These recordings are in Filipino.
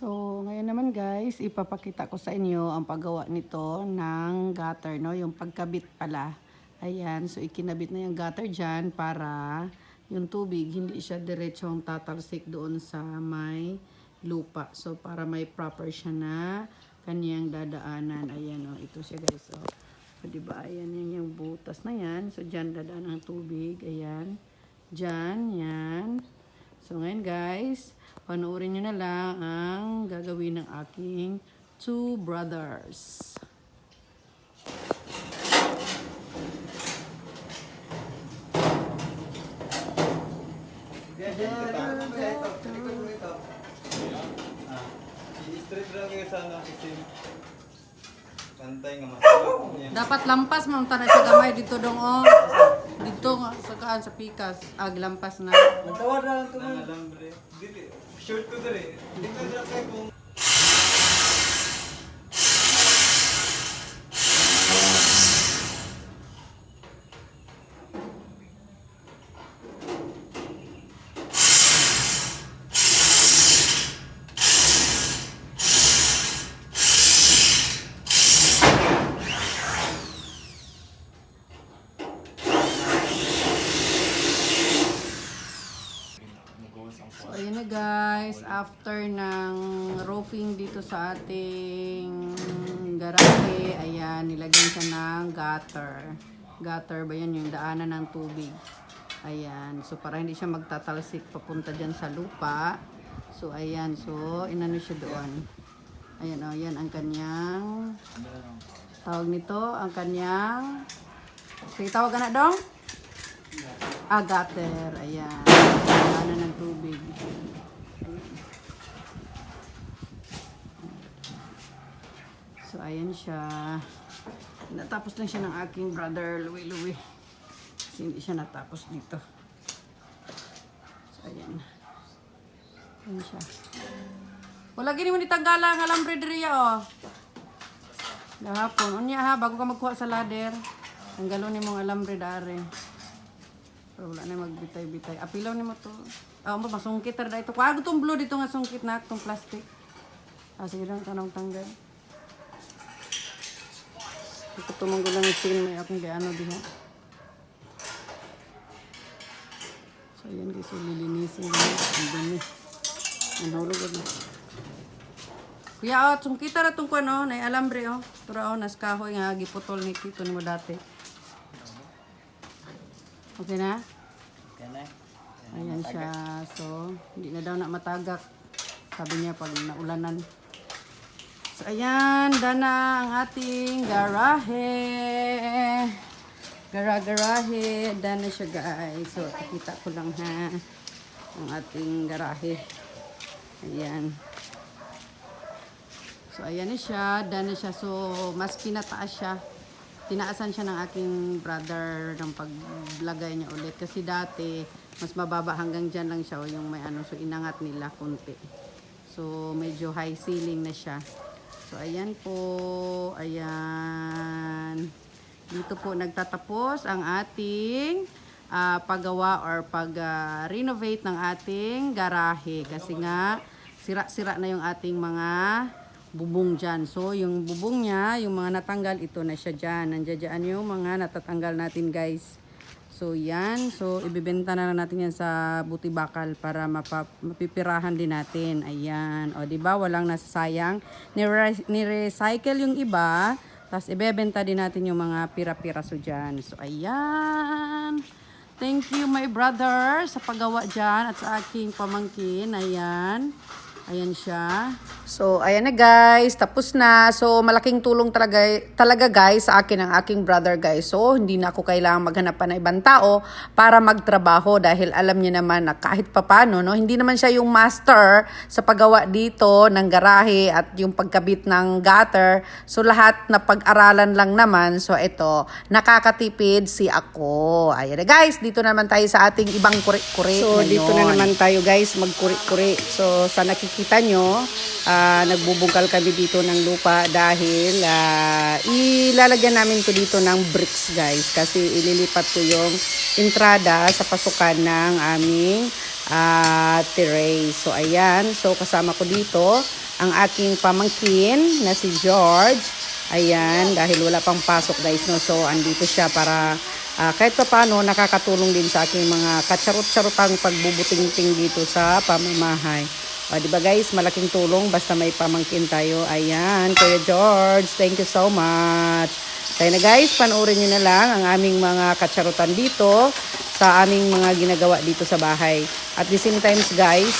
So, ngayon naman guys, ipapakita ko sa inyo ang paggawa nito ng gutter, no? Yung pagkabit pala. Ayan, so ikinabit na yung gutter dyan para yung tubig hindi siya diretsong tatalsik doon sa may lupa. So, para may proper siya na kanyang dadaanan. Ayan, oh, ito siya guys, oh. So, diba, ayan yan yung butas na yan. So, dyan dadaan ang tubig. Ayan. Dyan, yan. So, ngayon guys, panoorin nyo na lang ang gagawin ng aking two brothers. I-straight lang kayo sana kasi pantay nga masarap niya. Dapat lampas mo na siya gamay dito dong oh. Dito nga sa kaan sa pikas. Ag lampas na. Magtawad na lang ito. Nang alambre. Dili, short ko dali. Hindi ka na kayo kung So, ayun na guys. After ng roofing dito sa ating garahe, ayan, nilagyan siya ng gutter. Gutter ba yan yung daanan ng tubig? Ayan. So, para hindi siya magtatalsik papunta dyan sa lupa. So, ayan. So, inano siya doon. Ayan, oh, yan ang kanyang tawag nito, ang kanyang Sige, tawag na dong? Ah, gutter. Ayan. Daanan ng tubig. So, ayan siya. Natapos lang siya ng aking brother, Louie Louie. Kasi hindi siya natapos dito. So, ayan. Ayan siya. Wala gini mo ni Tanggala ang alambre diriya, oh. Gahapon. Unya ha, bago ka magkuha sa ladder. Tanggalon ni mong alambre dare. Pero wala na magbitay-bitay. Apilaw ni mo to. Ah, mo masungkit ra ito. Kuha tong blue dito nga sungkit na tong plastic. Ah, sige lang tanong tanggal. Ito tumong ko lang yung may akong gaano diha. So, ayan guys, lilinisin ko. Ang dumi. Ang hulog na. Kuya, oh, sungkita ra tong kuan oh, nay alambre oh. Tura oh, nas kahoy nga giputol ni Tito nimo dati. Okay na? Ayan siya. So, hindi na daw na matagak. Sabi niya pag naulanan. Ayan. Dana ang ating garahe. Gara-garahe. Dana siya guys. So, pakita ko lang ha. Ang ating garahe. Ayan. So, ayan na siya. Dana siya. So, mas pinataas siya. Tinaasan siya ng aking brother ng paglagay niya ulit. Kasi dati, mas mababa hanggang dyan lang siya. O yung may ano, so inangat nila konti. So, medyo high ceiling na siya. So, ayan po. Ayan. Dito po nagtatapos ang ating ah, paggawa or pag-renovate ng ating garahe. Kasi nga, sira-sira na yung ating mga bubong dyan. So, yung bubong niya, yung mga natanggal, ito na siya dyan. Nandiyan dyan yung mga natatanggal natin, guys. So, yan. So, ibibenta na lang natin yan sa buti bakal para mapa, mapipirahan din natin. Ayan. O, di ba Walang nasasayang. Nire- Ni-recycle yung iba. Tapos, ibebenta din natin yung mga pira-piraso dyan. So, ayan. Thank you, my brother, sa paggawa dyan at sa aking pamangkin. Ayan. Ayan siya. So, ayan na guys. Tapos na. So, malaking tulong talaga, talaga guys sa akin ang aking brother guys. So, hindi na ako kailangan maghanap pa ng ibang tao para magtrabaho dahil alam niya naman na kahit papano, no, hindi naman siya yung master sa paggawa dito ng garahe at yung pagkabit ng gutter. So, lahat na pag-aralan lang naman. So, ito, nakakatipid si ako. Ayan na guys. Dito naman tayo sa ating ibang kuri-kuri. So, dito na naman tayo guys magkuri-kuri. So, sa nakikita makikita nyo, ah, nagbubungkal kami dito ng lupa dahil ah, ilalagyan namin to dito ng bricks guys kasi ililipat ko yung entrada sa pasukan ng aming ah, terrace. So ayan, so kasama ko dito ang aking pamangkin na si George. Ayan, dahil wala pang pasok guys no. So andito siya para ah, kahit pa paano nakakatulong din sa aking mga katsarot-charotang pagbubuting-ting dito sa pamamahay. O, di ba guys, malaking tulong basta may pamangkin tayo. Ayan, Kuya George, thank you so much. Kaya na guys, panoorin nyo na lang ang aming mga katsarutan dito sa aming mga ginagawa dito sa bahay. At the same times guys,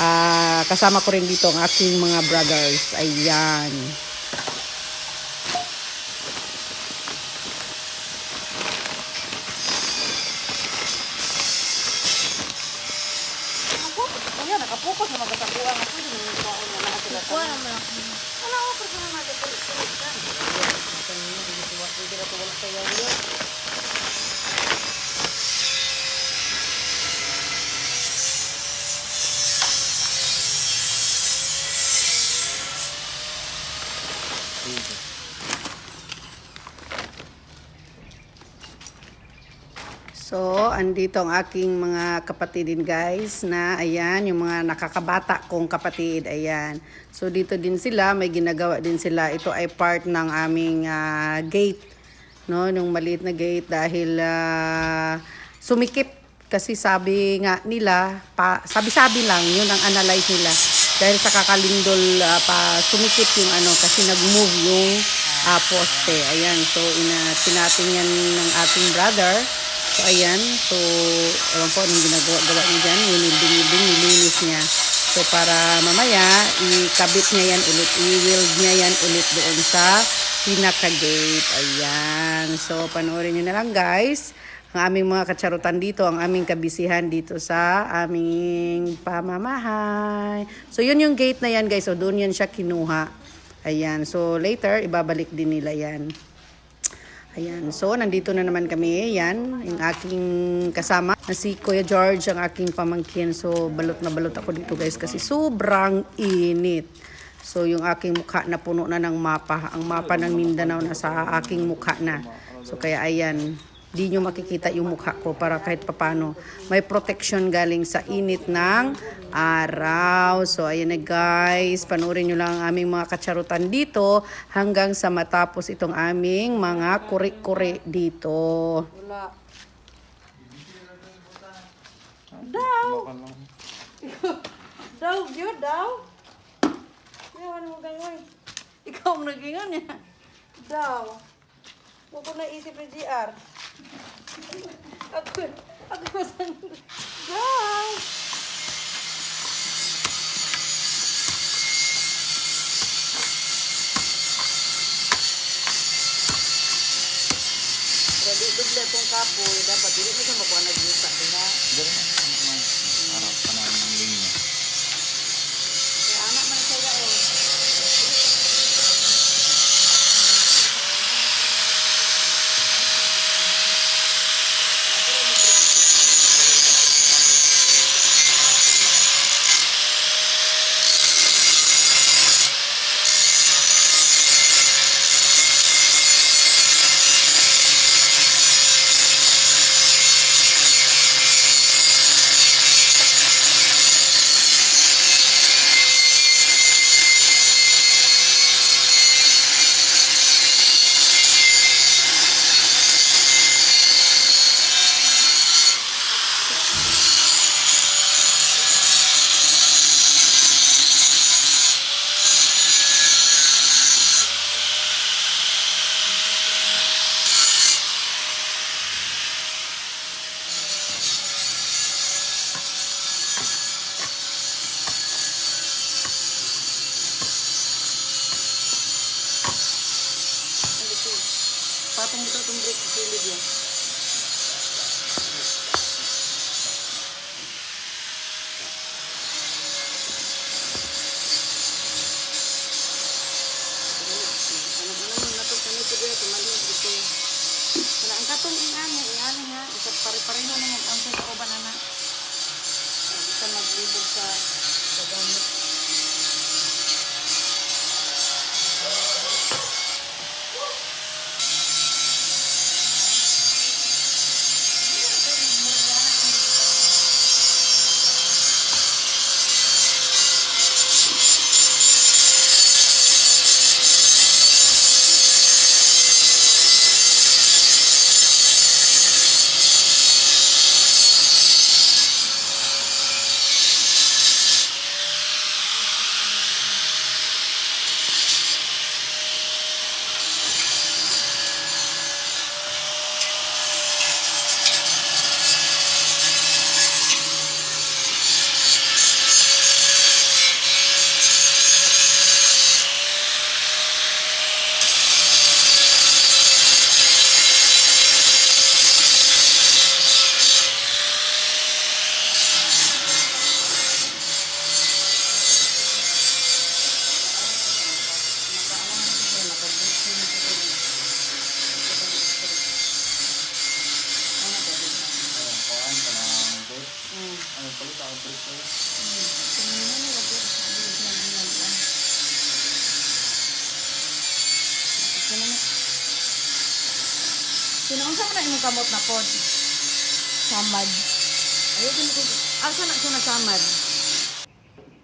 ah, kasama ko rin dito ang aking mga brothers. Ayan, nakapokus na magkatakuan ako. Kuha naman ako. Wala ako, pero naman nagpulit-pulit ka. Kaya yun. So, andito ang aking mga kapatidin guys na ayan, yung mga nakakabata kong kapatid, ayan. So, dito din sila, may ginagawa din sila. Ito ay part ng aming ah, gate, no? Nung maliit na gate dahil ah, sumikip kasi sabi nga nila, pa, sabi-sabi lang, yun ang analyze nila. Dahil sa kakalindol ah, pa sumikip yung ano kasi nag-move yung ah, poste. Ayan, so ina tinatingnan ng ating brother. So ayan, so ewan po anong ginagawa-gawa niya dyan, winilding-wilding, nilinis niya. So para mamaya, ikabit niya yan ulit, i-weld niya yan ulit doon sa pinaka-gate. Ayan, so panoorin niyo na lang guys ang aming mga katsarutan dito, ang aming kabisihan dito sa aming pamamahay. So, yun yung gate na yan, guys. So, doon yan siya kinuha. Ayan. So, later, ibabalik din nila yan. Ayan. So, nandito na naman kami. Yan. Yung aking kasama na si Kuya George, ang aking pamangkin. So, balot na balot ako dito, guys. Kasi sobrang init. So, yung aking mukha na puno na ng mapa. Ang mapa ng Mindanao na sa aking mukha na. So, kaya ayan di nyo makikita yung mukha ko para kahit papano may protection galing sa init ng araw. So, ayan na guys. Panoorin nyo lang ang aming mga katsarutan dito hanggang sa matapos itong aming mga kuri-kuri dito. Daw! daw, yun, daw. Yawan mo ganyan. Ikaw ang nagingan niya. Daw. Huwag ko naisip ni GR. Ako, ako masang... Daw! Ready, duble itong kapoy. Dapat dili na siya makuha nag-yuta. Diba? Para panahon ng linya. Kaya anak man siya oh. Patong ito itong kilid yan. Ang katong ingani, ingani nga, isa pare-pareho na mag-answer sa uban na na. Isa maglibog sa sa gamit. Sinaunsa mo na imong kamot na pod? Samad. Ayun ko. Asa ko na samad?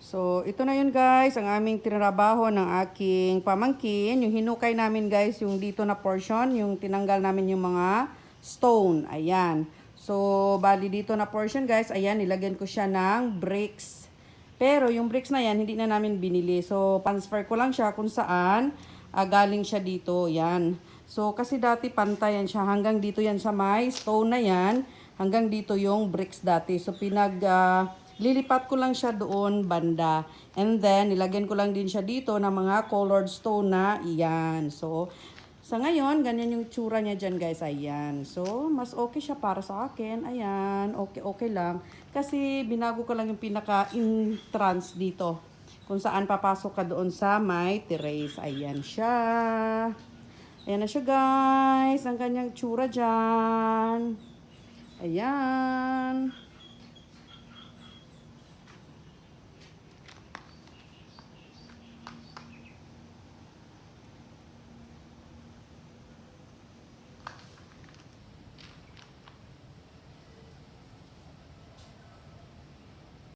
So, ito na yun guys, ang aming tinrabaho ng aking pamangkin. Yung hinukay namin guys, yung dito na portion, yung tinanggal namin yung mga stone. Ayan. So, bali dito na portion guys, ayan, nilagyan ko siya ng bricks. Pero yung bricks na yan, hindi na namin binili. So, transfer ko lang siya kung saan ah, galing siya dito. Yan. So, kasi dati pantayan siya. Hanggang dito yan sa may stone na yan. Hanggang dito yung bricks dati. So, pinag... ah, lilipat ko lang siya doon banda. And then, nilagyan ko lang din siya dito ng mga colored stone na iyan. So, sa ngayon, ganyan yung tsura niya dyan, guys. Ayan. So, mas okay siya para sa akin. Ayan. Okay, okay lang. Kasi, binago ko lang yung pinaka-entrance dito. Kung saan papasok ka doon sa may terrace. Ayan siya. Ayan na siya, guys. Ang kanyang tsura dyan. Ayan.